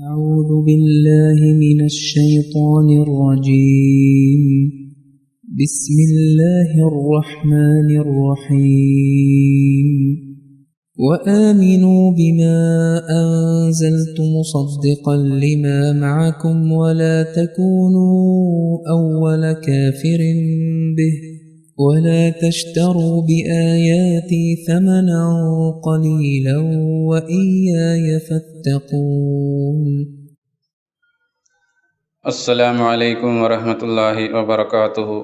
أعوذ بالله من الشيطان الرجيم. بسم الله الرحمن الرحيم. وآمنوا بما أنزلت مصدقا لما معكم ولا تكونوا أول كافر به. ولا تشتروا بآياتي ثمنا قليلا وإياي فاتقون അസ്സലാമു അലൈക്കും വറഹമത്തല്ലാഹി വബർക്കാത്തുഹു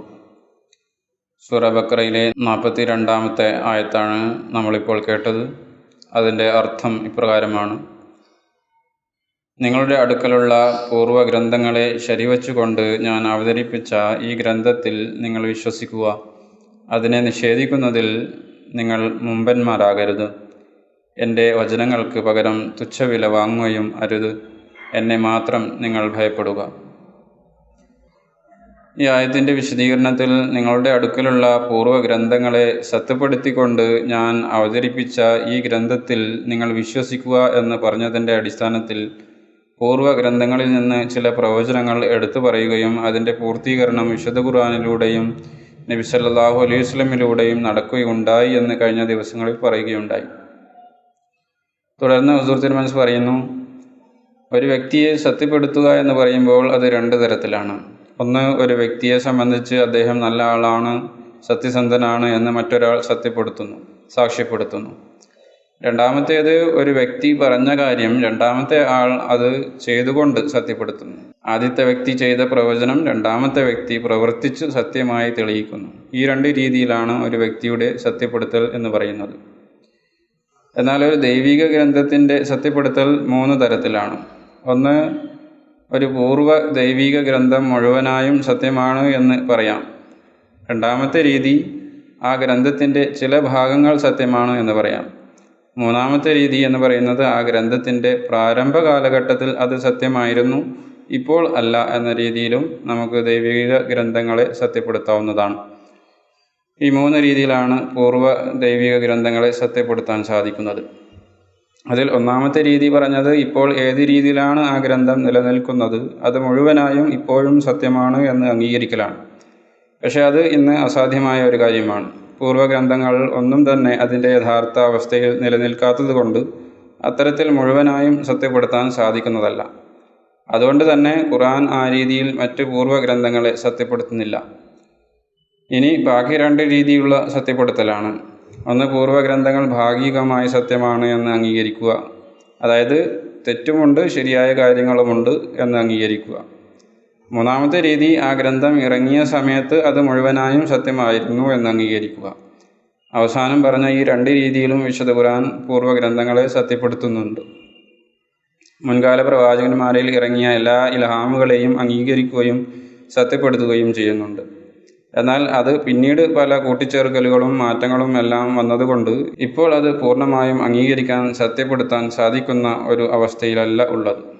സൂറ ബക്രയിലെ നാൽപ്പത്തി രണ്ടാമത്തെ ആയത്താണ് നമ്മളിപ്പോൾ കേട്ടത് അതിൻ്റെ അർത്ഥം ഇപ്രകാരമാണ് നിങ്ങളുടെ അടുക്കലുള്ള പൂർവ്വ ഗ്രന്ഥങ്ങളെ ശരിവച്ചുകൊണ്ട് ഞാൻ അവതരിപ്പിച്ച ഈ ഗ്രന്ഥത്തിൽ നിങ്ങൾ വിശ്വസിക്കുക അതിനെ നിഷേധിക്കുന്നതിൽ നിങ്ങൾ മുമ്പന്മാരാകരുത്. എന്റെ വചനങ്ങൾക്ക് പകരം തുച്ഛവില വാങ്ങുകയും അരുത്. എന്നെ മാത്രം നിങ്ങൾ ഭയപ്പെടുക. ഈ ആയത്തിന്റെ വിശദീകരണത്തിൽ നിങ്ങളുടെ അടുക്കലുള്ള പൂർവ ഗ്രന്ഥങ്ങളെ സത്യപ്പെടുത്തിക്കൊണ്ട് ഞാൻ അവതരിപ്പിച്ച ഈ ഗ്രന്ഥത്തിൽ നിങ്ങൾ വിശ്വസിക്കുക എന്ന് പറഞ്ഞതിന്റെ അടിസ്ഥാനത്തിൽ പൂർവ ഗ്രന്ഥങ്ങളിൽ നിന്ന് ചില പ്രവചനങ്ങൾ എടുത്തു പറയുകയും അതിന്റെ പൂർത്തീകരണം വിശുദ്ധ ഖുർആാനിലൂടെയും നബി സല്ലാഹു അലൈഹി വസ്ലമിലൂടെയും നടക്കുകയുണ്ടായി എന്ന് കഴിഞ്ഞ ദിവസങ്ങളിൽ പറയുകയുണ്ടായി. തുടർന്ന് ഹുസൂർ തിരുമനസ് പറയുന്നു ഒരു വ്യക്തിയെ സത്യപ്പെടുത്തുക എന്ന് പറയുമ്പോൾ അത് രണ്ട് തരത്തിലാണ്. ഒന്ന് ഒരു വ്യക്തിയെ സംബന്ധിച്ച് അദ്ദേഹം നല്ല ആളാണ് സത്യസന്ധനാണ് എന്ന് മറ്റൊരാൾ സത്യപ്പെടുത്തുന്നു സാക്ഷ്യപ്പെടുത്തുന്നു. രണ്ടാമത്തേത് ഒരു വ്യക്തി പറഞ്ഞ കാര്യം രണ്ടാമത്തെ ആൾ അത് ചെയ്തുകൊണ്ട് സത്യപ്പെടുത്തുന്നു. ആദ്യത്തെ വ്യക്തി ചെയ്ത പ്രവചനം രണ്ടാമത്തെ വ്യക്തി പ്രവർത്തിച്ച് സത്യമായി തെളിയിക്കുന്നു. ഈ രണ്ട് രീതിയിലാണ് ഒരു വ്യക്തിയുടെ സത്യപ്പെടുത്തൽ എന്ന് പറയുന്നത്. എന്നാൽ ഒരു ദൈവിക ഗ്രന്ഥത്തിന്റെ സത്യപ്പെടുത്തൽ മൂന്ന് തരത്തിലാണ്. ഒന്ന് ഒരു പൂർവ ദൈവിക ഗ്രന്ഥം മുഴുവനായും സത്യമാണ് എന്ന് പറയാം. രണ്ടാമത്തെ രീതി ആ ഗ്രന്ഥത്തിന്റെ ചില ഭാഗങ്ങൾ സത്യമാണ് എന്ന് പറയാം. മൂന്നാമത്തെ രീതി എന്ന് പറയുന്നത് ആ ഗ്രന്ഥത്തിന്റെ പ്രാരംഭ കാലഘട്ടത്തിൽ അത് സത്യമായിരുന്നു ഇപ്പോൾ അല്ല എന്ന രീതിയിലും നമുക്ക് ദൈവിക ഗ്രന്ഥങ്ങളെ സത്യപ്പെടുത്താവുന്നതാണ്. ഈ മൂന്ന് രീതിയിലാണ് പൂർവ ദൈവിക ഗ്രന്ഥങ്ങളെ സത്യപ്പെടുത്താൻ സാധിക്കുന്നത്. അതിൽ ഒന്നാമത്തെ രീതി പറഞ്ഞത് ഇപ്പോൾ ഏത് രീതിയിലാണ് ആ ഗ്രന്ഥം നിലനിൽക്കുന്നത്? അത് മുഴുവനായും ഇപ്പോഴും സത്യമാണ് എന്ന് അംഗീകരിക്കലാണ്. പക്ഷേ അത് ഇന്ന് അസാധ്യമായ ഒരു കാര്യമാണ്. പൂർവഗ്രന്ഥങ്ങൾ ഒന്നും തന്നെ അതിന്റെ യഥാർത്ഥ അവസ്ഥയിൽ നിലനിൽക്കാത്തതുകൊണ്ട് അത്തരത്തിൽ മുഴുവനായും സത്യപ്പെടുത്താൻ സാധിക്കുന്നതല്ല. അതുകൊണ്ട് തന്നെ ഖുറാൻ ആ രീതിയിൽ മറ്റ് പൂർവഗ്രന്ഥങ്ങളെ സത്യപ്പെടുത്തുന്നില്ല. ഇനി ബാക്കി രണ്ട് രീതിയിലുള്ള സത്യപ്പെടുത്തലാണ്. ഒന്ന് പൂർവഗ്രന്ഥങ്ങൾ ഭാഗികമായി സത്യമാണ് എന്ന് അംഗീകരിക്കുക. അതായത് തെറ്റുമുണ്ട് ശരിയായ കാര്യങ്ങളുമുണ്ട് എന്ന് അംഗീകരിക്കുക. മൂന്നാമത്തെ രീതി ആ ഗ്രന്ഥം ഇറങ്ങിയ സമയത്ത് അത് മുഴുവനായും സത്യമായിരുന്നു എന്ന് അംഗീകരിക്കുക. അവസാനം പറഞ്ഞ ഈ രണ്ട് രീതിയിലും വിശുദ്ധ ഖുർആൻ പൂർവഗ്രന്ഥങ്ങളെ സത്യപ്പെടുത്തുന്നുണ്ട്. മുൻകാല പ്രവാചകന്മാരിൽ ഇറങ്ങിയ എല്ലാ ഇലഹാമുകളെയും അംഗീകരിക്കുകയും സത്യപ്പെടുത്തുകയും ചെയ്യുന്നുണ്ട്. എന്നാൽ അത് പിന്നീട് പല കൂട്ടിച്ചേർക്കലുകളും മാറ്റങ്ങളും എല്ലാം വന്നതുകൊണ്ട് ഇപ്പോൾ അത് പൂർണമായും അംഗീകരിക്കാൻ സത്യപ്പെടുത്താൻ സാധിക്കുന്ന ഒരു അവസ്ഥയിലല്ല ഉള്ളത്.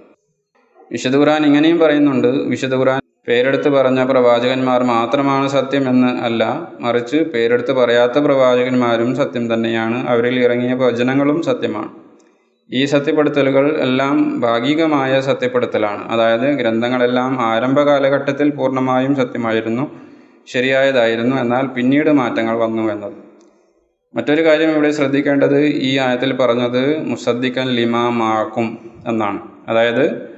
വിശുദ്ധ ഖുർആൻ ഇങ്ങനെയും പറയുന്നുണ്ട്. വിശുദ്ധ ഖുർആൻ പേരെടുത്ത് പറഞ്ഞ പ്രവാചകന്മാർ മാത്രമാണ് സത്യം എന്ന് അല്ല മറിച്ച് പേരെടുത്ത് പറയാത്ത പ്രവാചകന്മാരും സത്യം തന്നെയാണ്. അവരിൽ ഇറങ്ങിയ വചനങ്ങളും സത്യമാണ്. ഈ സത്യപ്പെടുത്തലുകൾ എല്ലാം ഭാഗികമായ സത്യപ്പെടുത്തലാണ്. അതായത് ഗ്രന്ഥങ്ങളെല്ലാം ആരംഭ കാലഘട്ടത്തിൽ പൂർണമായും സത്യമായിരുന്നു ശരിയായതായിരുന്നു എന്നാൽ പിന്നീട് മാറ്റങ്ങൾ വന്നു എന്നത്. മറ്റൊരു കാര്യം ഇവിടെ ശ്രദ്ധിക്കേണ്ടത് ഈ ആയത്തിൽ പറഞ്ഞത് മുസദ്ദിഖൻ ലിമാ മാക്കും എന്നാണ്. അതായത്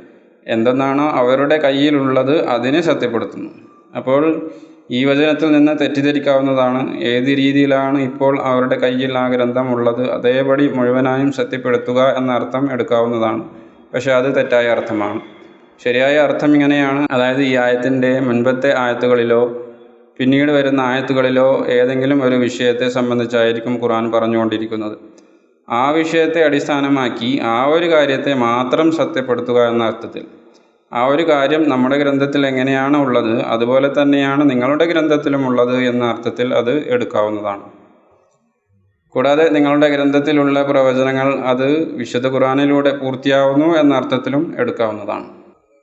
എന്തെന്നാണോ അവരുടെ കയ്യിലുള്ളത് അതിനെ സത്യപ്പെടുത്തുന്നു. അപ്പോൾ ഈ വചനത്തിൽ നിന്ന് തെറ്റിദ്ധരിക്കാവുന്നതാണ്. ഏത് രീതിയിലാണ് ഇപ്പോൾ അവരുടെ കയ്യിൽ ആ ഗ്രന്ഥം ഉള്ളത്? അതേപടി മുഴുവനായും സത്യപ്പെടുത്തുക എന്ന അർത്ഥം എടുക്കാവുന്നതാണ്. പക്ഷെ അത് തെറ്റായ അർത്ഥമാണ്. ശരിയായ അർത്ഥം ഇങ്ങനെയാണ്. അതായത് ഈ ആയത്തിന്റെ മുൻപത്തെ ആയത്തുകളിലോ പിന്നീട് വരുന്ന ആയത്തുകളിലോ ഏതെങ്കിലും ഒരു വിഷയത്തെ സംബന്ധിച്ചായിരിക്കും ഖുർആൻ പറഞ്ഞുകൊണ്ടിരിക്കുന്നത്. ആ വിഷയത്തെ അടിസ്ഥാനമാക്കി ആ ഒരു കാര്യത്തെ മാത്രം സത്യപ്പെടുത്തുക എന്ന അർത്ഥത്തിൽ. ആ ഒരു കാര്യം നമ്മുടെ ഗ്രന്ഥത്തിൽ എങ്ങനെയാണ് ഉള്ളത് അതുപോലെ തന്നെയാണ് നിങ്ങളുടെ ഗ്രന്ഥത്തിലും ഉള്ളത് എന്ന അർത്ഥത്തിൽ അത് എടുക്കാവുന്നതാണ്. കൂടാതെ നിങ്ങളുടെ ഗ്രന്ഥത്തിലുള്ള പ്രവചനങ്ങൾ അത് വിശുദ്ധ ഖുറാനിലൂടെ പൂർത്തിയാവുന്നു എന്ന അർത്ഥത്തിലും എടുക്കാവുന്നതാണ്.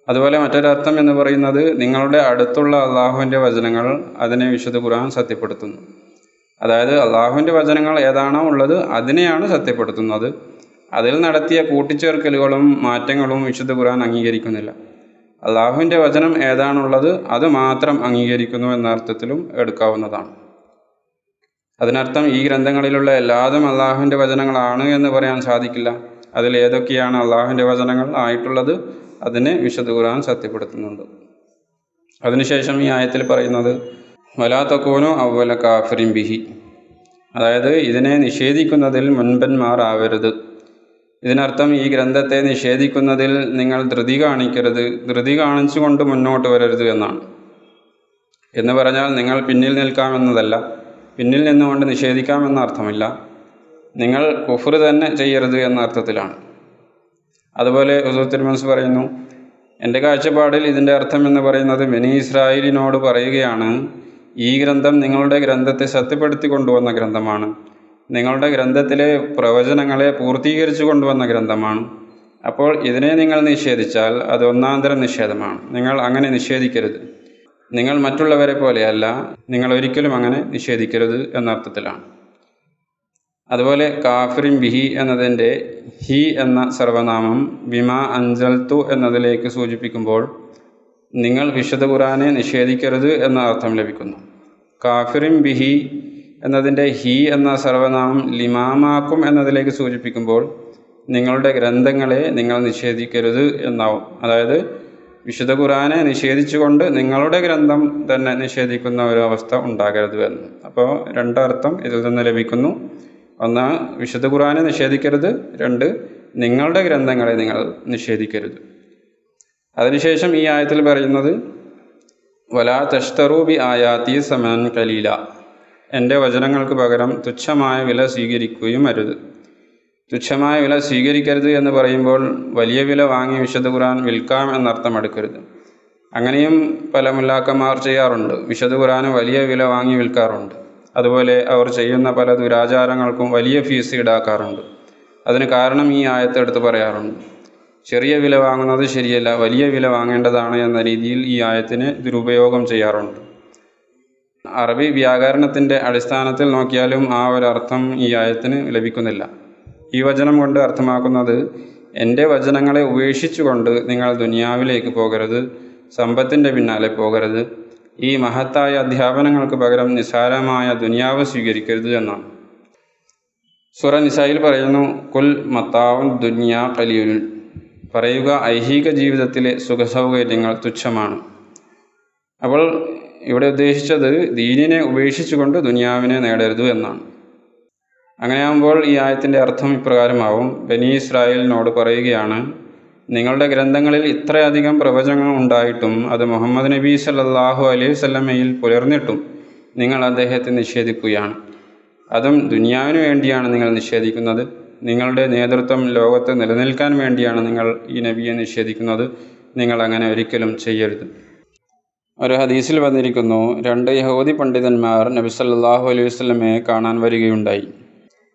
അതുപോലെ മറ്റൊരർത്ഥം എന്ന് പറയുന്നത് നിങ്ങളുടെ അടുത്തുള്ള അള്ളാഹുവിന്റെ വചനങ്ങൾ അതിനെ വിശുദ്ധ ഖുർആൻ സത്യപ്പെടുത്തുന്നു. അതായത് അള്ളാഹുവിന്റെ വചനങ്ങൾ ഏതാണോ ഉള്ളത് അതിനെയാണ് സത്യപ്പെടുത്തുന്നത്. അതിൽ നടത്തിയ കൂട്ടിച്ചേർക്കലുകളും മാറ്റങ്ങളും വിശുദ്ധ ഖുർആൻ അംഗീകരിക്കുന്നില്ല. അള്ളാഹുവിന്റെ വചനം ഏതാണുള്ളത് അത് മാത്രം അംഗീകരിക്കുന്നു എന്ന അർത്ഥത്തിലും എടുക്കാവുന്നതാണ്. അതിനർത്ഥം ഈ ഗ്രന്ഥങ്ങളിലുള്ള എല്ലാതും അള്ളാഹുവിന്റെ വചനങ്ങളാണ് എന്ന് പറയാൻ സാധിക്കില്ല. അതിൽ ഏതൊക്കെയാണ് അള്ളാഹുവിന്റെ വചനങ്ങൾ ആയിട്ടുള്ളത് അതിനെ വിശുദ്ധ ഖുർആൻ സത്യപ്പെടുത്തുന്നുണ്ട്. അതിനുശേഷം ഈ ആയത്തിൽ പറയുന്നത് വലാ തക്കോനോ അവല കാഫിറിൻ ബിഹി. അതായത് ഇതിനെ നിഷേധിക്കുന്നതിൽ മുൻപന്മാർ ആവരുത് ഇതിനർത്ഥം ഈ ഗ്രന്ഥത്തെ നിഷേധിക്കുന്നതിൽ നിങ്ങൾ ധൃതി കാണിക്കരുത്. ധൃതി കാണിച്ചുകൊണ്ട് മുന്നോട്ട് വരരുത് എന്നാണ്. എന്ന് പറഞ്ഞാൽ നിങ്ങൾ പിന്നിൽ നിൽക്കാമെന്നതല്ല. പിന്നിൽ നിന്നുകൊണ്ട് നിഷേധിക്കാമെന്ന അർത്ഥമില്ല. നിങ്ങൾ കുഫർ തന്നെ ചെയ്യരുത് എന്ന അർത്ഥത്തിലാണ്. അതുപോലെ ഉസൂർ തിരുമൻസ് പറയുന്നു എന്റെ കാഴ്ചപ്പാടിൽ ഇതിന്റെ അർത്ഥം എന്ന് പറയുന്നത് ബനി ഇസ്രായേലിനോട് പറയുകയാണ്. ഈ ഗ്രന്ഥം നിങ്ങളുടെ ഗ്രന്ഥത്തെ സത്യപ്പെടുത്തി കൊണ്ടുവന്ന ഗ്രന്ഥമാണ്. നിങ്ങളുടെ ഗ്രന്ഥത്തിലെ പ്രവചനങ്ങളെ പൂർത്തീകരിച്ചു കൊണ്ടുവന്ന ഗ്രന്ഥമാണ്. അപ്പോൾ ഇതിനെ നിങ്ങൾ നിഷേധിച്ചാൽ അത് ഒന്നാന്തരം നിഷേധമാണ്. നിങ്ങൾ അങ്ങനെ നിഷേധിക്കരുത്. നിങ്ങൾ മറ്റുള്ളവരെ പോലെയല്ല. നിങ്ങൾ ഒരിക്കലും അങ്ങനെ നിഷേധിക്കരുത് എന്നർത്ഥത്തിലാണ്. അതുപോലെ കാഫിറിൻ ബിഹി എന്നതിന്റെ ഹി എന്ന സർവനാമം ബിമ അഞ്ചൽത്തു എന്നതിലേക്ക് സൂചിപ്പിക്കുമ്പോൾ നിങ്ങൾ വിശുദ്ധ ഖുറാനെ നിഷേധിക്കരുത് എന്ന അർത്ഥം ലഭിക്കുന്നു. കാഫിറിൻ ബിഹി എന്നതിന്റെ ഹി എന്ന സർവനാമം ലിമാമാക്കും എന്നതിലേക്ക് സൂചിപ്പിക്കുമ്പോൾ നിങ്ങളുടെ ഗ്രന്ഥങ്ങളെ നിങ്ങൾ നിഷേധിക്കരുത് എന്നാവും. അതായത് വിശുദ്ധ ഖുറാനെ നിഷേധിച്ചുകൊണ്ട് നിങ്ങളുടെ ഗ്രന്ഥം തന്നെ നിഷേധിക്കുന്ന ഒരു അവസ്ഥ ഉണ്ടാകരുത് എന്ന്. അപ്പോൾ രണ്ടർത്ഥം ഇതിൽ നിന്ന് ലഭിക്കുന്നു. ഒന്ന് വിശുദ്ധ ഖുറാനെ നിഷേധിക്കരുത്. രണ്ട് നിങ്ങളുടെ ഗ്രന്ഥങ്ങളെ നിങ്ങൾ നിഷേധിക്കരുത്. അതിനുശേഷം ഈ ആയത്തിൽ പറയുന്നത് വലാ തഷ്തറൂബി ആയാത്തി സമൻ കലീല. എന്റെ വചനങ്ങൾക്ക് പകരം തുച്ഛമായ വില സ്വീകരിക്കുകയും അരുത്. തുച്ഛമായ വില സ്വീകരിക്കരുത് എന്ന് പറയുമ്പോൾ വലിയ വില വാങ്ങി വിശുദ്ധ ഖുർആൻ വിൽക്കാം എന്നർത്ഥം എടുക്കരുത്. അങ്ങനെയും പല മുല്ലാക്കന്മാർ ചെയ്യാറുണ്ട്. വിശുദ്ധ ഖുർആന് വലിയ വില വാങ്ങി വിൽക്കാറുണ്ട്. അതുപോലെ അവർ ചെയ്യുന്ന പല ദുരാചാരങ്ങൾക്കും വലിയ ഫീസ് ഈടാക്കാറുണ്ട്. അതിന് കാരണം ഈ ആയത്തെടുത്ത് പറയാറുണ്ട്. ചെറിയ വില വാങ്ങുന്നത് ശരിയല്ല വലിയ വില വാങ്ങേണ്ടതാണ് എന്ന രീതിയിൽ ഈ ആയത്തിന് ദുരുപയോഗം ചെയ്യാറുണ്ട്. അറബി വ്യാകരണത്തിന്റെ അടിസ്ഥാനത്തിൽ നോക്കിയാലും ആ ഒരു അർത്ഥം ഈ ആയത്തിന് ലഭിക്കുന്നില്ല. ഈ വചനം കൊണ്ട് അർത്ഥമാക്കുന്നത് എന്റെ വചനങ്ങളെ ഉപേക്ഷിച്ചുകൊണ്ട് നിങ്ങൾ ദുനിയാവിലേക്ക് പോകരുത് സമ്പത്തിന്റെ പിന്നാലെ പോകരുത്. ഈ മഹത്തായ അധ്യാപനങ്ങൾക്ക് പകരം നിസാരമായ ദുനിയാവ് സ്വീകരിക്കരുത് എന്നാണ്. സുറ നിസായിൽ പറയുന്നു കുൽ മത്താവുൽ ദുനിയ കലിയുൽ പറയുക ഐഹിക ജീവിതത്തിലെ സുഖസൗകര്യങ്ങൾ തുച്ഛമാണ്. അപ്പോൾ ഇവിടെ ഉദ്ദേശിച്ചത് ദീനിനെ ഉപേക്ഷിച്ചുകൊണ്ട് ദുനിയാവിനെ നേടരുത് എന്നാണ്. അങ്ങനെയാകുമ്പോൾ ഈ ആയത്തിന്റെ അർത്ഥം ഇപ്രകാരമാവും. ബനി ഇസ്രായേലിനോട് പറയുകയാണ് നിങ്ങളുടെ ഗ്രന്ഥങ്ങളിൽ ഇത്രയധികം പ്രവചനങ്ങൾ ഉണ്ടായിട്ടും അത് മുഹമ്മദ് നബി സല്ലാഹു അലൈഹി സ്വല്ലമയിൽ പുലർന്നിട്ടും നിങ്ങൾ അദ്ദേഹത്തെ നിഷേധിക്കുകയാണ്. അതും ദുനിയാവിന് വേണ്ടിയാണ് നിങ്ങൾ നിഷേധിക്കുന്നത്. നിങ്ങളുടെ നേതൃത്വം ലോകത്ത് നിലനിൽക്കാൻ വേണ്ടിയാണ് നിങ്ങൾ ഈ നബിയെ നിഷേധിക്കുന്നത്. നിങ്ങൾ അങ്ങനെ ഒരിക്കലും ചെയ്യരുത്. ഒരു ഹദീസിൽ വന്നിരിക്കുന്നു രണ്ട് യഹൂദി പണ്ഡിതന്മാർ നബി സല്ലാഹു അലൈഹി വസ്ലമയെ കാണാൻ വരികയുണ്ടായി.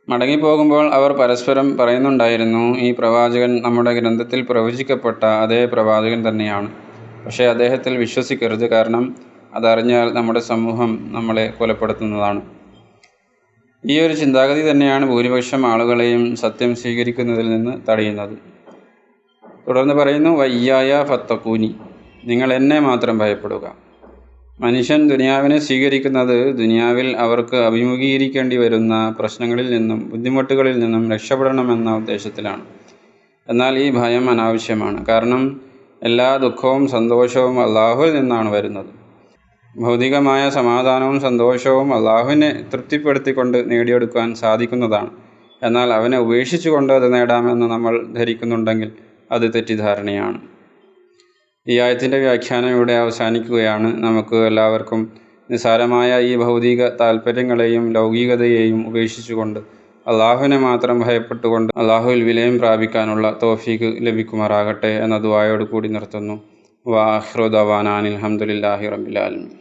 മടങ്ങിപ്പോകുമ്പോൾ അവർ പരസ്പരം പറയുന്നുണ്ടായിരുന്നു ഈ പ്രവാചകൻ നമ്മുടെ ഗ്രന്ഥത്തിൽ പ്രവചിക്കപ്പെട്ട അതേ പ്രവാചകൻ തന്നെയാണ്. പക്ഷേ അദ്ദേഹത്തിൽ വിശ്വസിക്കരുത് കാരണം അതറിഞ്ഞാൽ നമ്മുടെ സമൂഹം നമ്മളെ കൊലപ്പെടുത്തുന്നതാണ്. ഈ ഒരു ചിന്താഗതി തന്നെയാണ് ഭൂരിപക്ഷം ആളുകളെയും സത്യം സ്വീകരിക്കുന്നതിൽ നിന്ന് തടയുന്നത്. തുടർന്ന് പറയുന്നു വയ്യായ ഫത്തക്കൂനി നിങ്ങൾ എന്നെ മാത്രം ഭയപ്പെടുക. മനുഷ്യൻ ദുനിയാവിനെ സ്വീകരിക്കുന്നത് ദുനിയാവിൽ അവർക്ക് അഭിമുഖീകരിക്കേണ്ടി വരുന്ന പ്രശ്നങ്ങളിൽ നിന്നും ബുദ്ധിമുട്ടുകളിൽ നിന്നും രക്ഷപ്പെടണമെന്ന ഉദ്ദേശത്തിലാണ്. എന്നാൽ ഈ ഭയം അനാവശ്യമാണ്. കാരണം എല്ലാ ദുഃഖവും സന്തോഷവും അള്ളാഹുവിൽ നിന്നാണ് വരുന്നത്. ഭൗതികമായ സമാധാനവും സന്തോഷവും അള്ളാഹുവിനെ തൃപ്തിപ്പെടുത്തിക്കൊണ്ട് നേടിയെടുക്കാൻ സാധിക്കുന്നതാണ്. എന്നാൽ അവനെ ഉപേക്ഷിച്ചുകൊണ്ട് അത് നേടാമെന്ന് നമ്മൾ ധരിക്കുന്നുണ്ടെങ്കിൽ അത് തെറ്റിദ്ധാരണയാണ്. ഈ ആയത്തിന്റെ വ്യാഖ്യാനം ഇവിടെ അവസാനിക്കുകയാണ്. നമുക്ക് എല്ലാവർക്കും നിസ്സാരമായ ഈ ഭൗതിക താല്പര്യങ്ങളെയും ലൗകികതയെയും ഉപേക്ഷിച്ചുകൊണ്ട് അള്ളാഹുവിനെ മാത്രം ഭയപ്പെട്ടുകൊണ്ട് അള്ളാഹുവിൽ വിലയം പ്രാപിക്കാനുള്ള തോഫീക്ക് ലഭിക്കുമാറാകട്ടെ എന്ന ദുവായോട് കൂടി നിർത്തുന്നു വാഹ്റുദവാനാൻ അലഹമുല്ലാഹി റബിലാലമി